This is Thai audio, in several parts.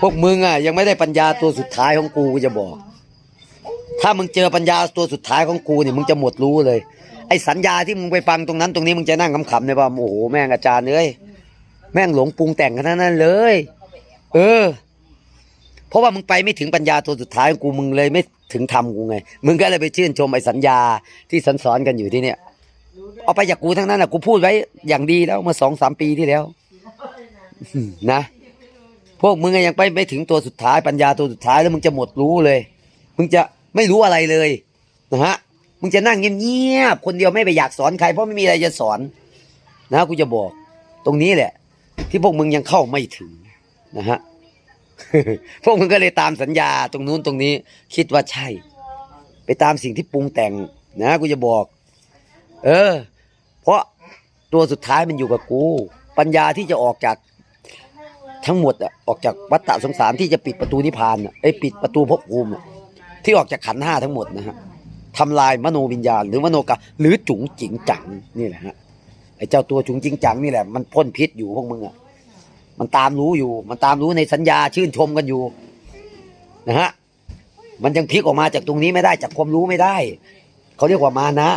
พวกมึงอะยังไม่ได้ปัญญาตัวสุดท้ายของกูกูจะบอก ถ้ามึงเจอปัญญาตัวสุดท้ายของกูเนี่ยมึงจะหมดรู้เลย ไอ้สัญญาที่มึงไปฟังตรงนั้นตรงนี้มึงจะนั่งขำๆเนี่ยว่าโอ้โหแม่งอาจารย์เอ้ยแม่งหลงปรุงแต่งกันทั้งนั้นเลย เออ เพราะว่ามึงไปไม่ถึงปัญญาตัวสุดท้ายของกูมึงเลยไม่ถึงธรรมกูไง มึงก็เลยไปชื่นชมไอ้สัญญาที่สันสอนกันอยู่ที่เนี่ย เอาไปจากกูทั้งนั้นนะกูพูดไว้อย่างดีแล้วเมื่อสองสามปีที่แล้วนะ พวกมึงยังไปไม่ถึงตัวสุดท้ายปัญญาตัวสุดท้ายแล้วมึงจะหมดรู้เลย มึงจะไม่รู้อะไรเลยนะฮะมึงจะนั่งเงียบๆคนเดียวไม่ไปอยากสอนใครเพราะไม่มีอะไรจะสอน นะกูจะบอก ตรงนี้แหละ ที่พวกมึงยังเข้าไม่ถึงนะฮะพวกมึงก็เลยตามสัญญาตรงนู้นตรงนี้ คิดว่าใช่ ไปตามสิ่งที่ปรุงแต่ง นะกูจะบอก เออ เพราะตัวสุดท้ายมันอยู่กับกู ปัญญาที่จะออกจาก ทั้งหมดอะออกจากวัฏฏะสงสารที่จะปิดประตูนิพพานอะไอ้ปิดประตูภพภูมิที่ออกจากขันห้าทั้งหมดนะฮะทำลายมโนวิญญาณ หรือมโนกรรมหรือจุงจิงจังนี่แหละฮะไอ้เจ้าตัวจุงจิงจังนี่แหละมันพ่นพิษอยู่พวกมึงอะมันตามรู้อยู่ มันตามรู้ในสัญญาชื่นชมกันอยู่นะฮะมันยังพลิกออกมาจากตรงนี้ไม่ได้จากความรู้ไม่ได้เขาเรียกว่ามานะ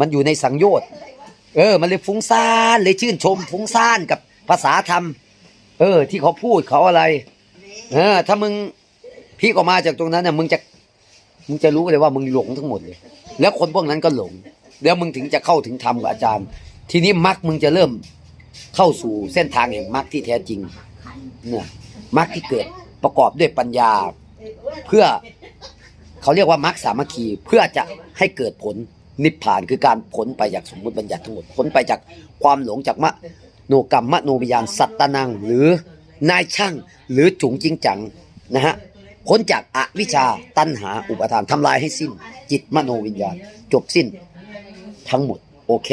มันอยู่ในสังโยชน์เออ มันเลยฟุ้งซ่านเลยชื่นชมฟุ้งซ่านกับภาษาธรรม ออ ที่เขาพูดเขาอะไร เออ ถ้ามึงพลิกออกมาจากตรงนั้นน่ะมึงจะมึงจะรู้เลยว่ามึงหลงทั้งหมดเลย แล้วคนพวกนั้นก็หลง แล้วมึงถึงจะเข้าถึงธรรมกับอาจารย์ ทีนี้มรรคมึงจะเริ่มเข้าสู่เส้นทางแห่งมรรคที่แท้จริงเนี่ยมรรคที่เกิดประกอบด้วยปัญญา เพื่อเขาเรียกว่ามรรคสามัคคีเพื่อจะให้เกิดผลนิพพานคือการพ้นไปจากสมมติบัญญัติทั้งหมดพ้นไปจากความหลงจากมะ โนกรรมมโนวิญญาณสัตตนัง หรือนายช่างหรือจุงจริงจังนะฮะพ้นจากอวิชชาตัณหาอุปาทานทำลายให้สิ้น จิตมโนวิญญาณ จบสิ้นทั้งหมด โอเค